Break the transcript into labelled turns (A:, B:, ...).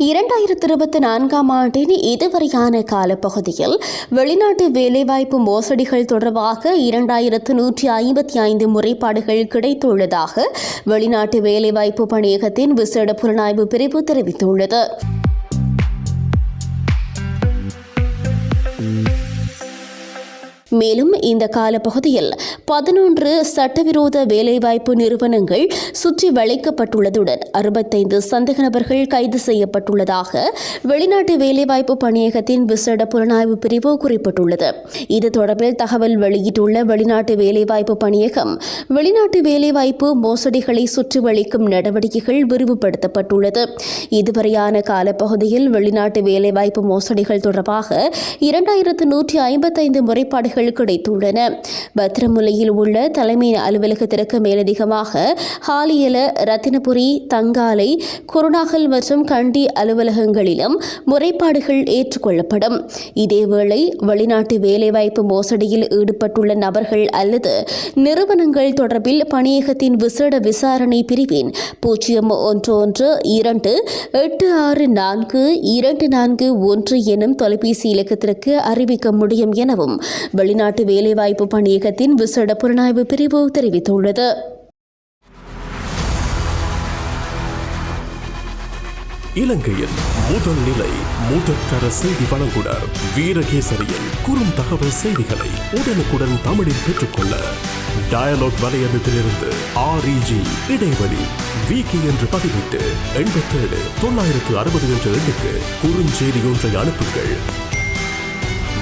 A: இரண்டாயிரத்தி இருபத்தி நான்காம் ஆண்டின் இதுவரையான காலப்பகுதியில் வெளிநாட்டு வேலைவாய்ப்பு மோசடிகள் தொடர்பாக இரண்டாயிரத்து நூற்றி ஐம்பத்தி ஐந்து முறைப்பாடுகள் கிடைத்துள்ளதாக வெளிநாட்டு வேலைவாய்ப்பு பணியகத்தின் விசேட புலனாய்வு பிரிவு தெரிவித்துள்ளது. மேலும் இந்த காலப்பகுதியில் பதினொன்று சட்டவிரோத வேலைவாய்ப்பு நிறுவனங்கள் சுற்றி வளைக்கப்பட்டுள்ளதுடன் அறுபத்தைந்து சந்தேக நபர்கள் கைது செய்யப்பட்டுள்ளதாக வெளிநாட்டு வேலைவாய்ப்பு பணியகத்தின் விசேட புலனாய்வு பிரிவு குறிப்பிட்டுள்ளது. இது தொடர்பில் தகவல் வெளியிட்டுள்ள வெளிநாட்டு வேலைவாய்ப்பு பணியகம் வெளிநாட்டு வேலைவாய்ப்பு மோசடிகளை சுற்றி வளைக்கும் நடவடிக்கைகள் விரிவுபடுத்தப்பட்டுள்ளது. இதுவரையான காலப்பகுதியில் வெளிநாட்டு வேலைவாய்ப்பு மோசடிகள் தொடர்பாக இரண்டாயிரத்து நூற்றி ஐம்பத்தைந்து முறைப்பாடுகள் கிடைத்துள்ளன. பத்திரமுலையில் உள்ள தலைமை அலுவலகத்திற்கு மேலதிகமாக ஹாலியல ரத்தினபுரி தங்காலை குருநாகல் மற்றும் கண்டி அலுவலகங்களிலும் முறைப்பாடுகள் ஏற்றுக்கொள்ளப்படும். இதேவேளை வெளிநாட்டு வேலைவாய்ப்பு மோசடியில் ஈடுபட்டுள்ள நபர்கள் அல்லது நிறுவனங்கள் தொடர்பில் பணியகத்தின் விசேட விசாரணை பிரிவின் பூஜ்ஜியம் ஒன்று ஒன்று இரண்டு எட்டு ஆறு நான்கு இரண்டு நான்கு ஒன்று எனும் தொலைபேசி இலக்கத்திற்கு அறிவிக்க முடியும் எனவும் வெளிநாட்டு வேலைவாய்ப்பு பணியகத்தின் விசேட புலனாய்வு பிரிவு தெரிவித்துள்ளது.
B: இலங்கையின் முதல் நிலை முதற்கர செய்தி வழங்குனர் வீரகேசரியின் குறும் தகவல் செய்திகளை உடனுக்குடன் தமிழில் பெற்றுக்கொள்ள டயலாக் வலையமைப்பிலிருந்து ஆர்இஜி இடைவெளி விகி என்று பதிவிட்டு எண்பத்தேழு தொள்ளாயிரத்து அறுபது என்ற எண்ணுக்கு குறுஞ்செய்தி ஒன்றை அனுப்புங்கள்.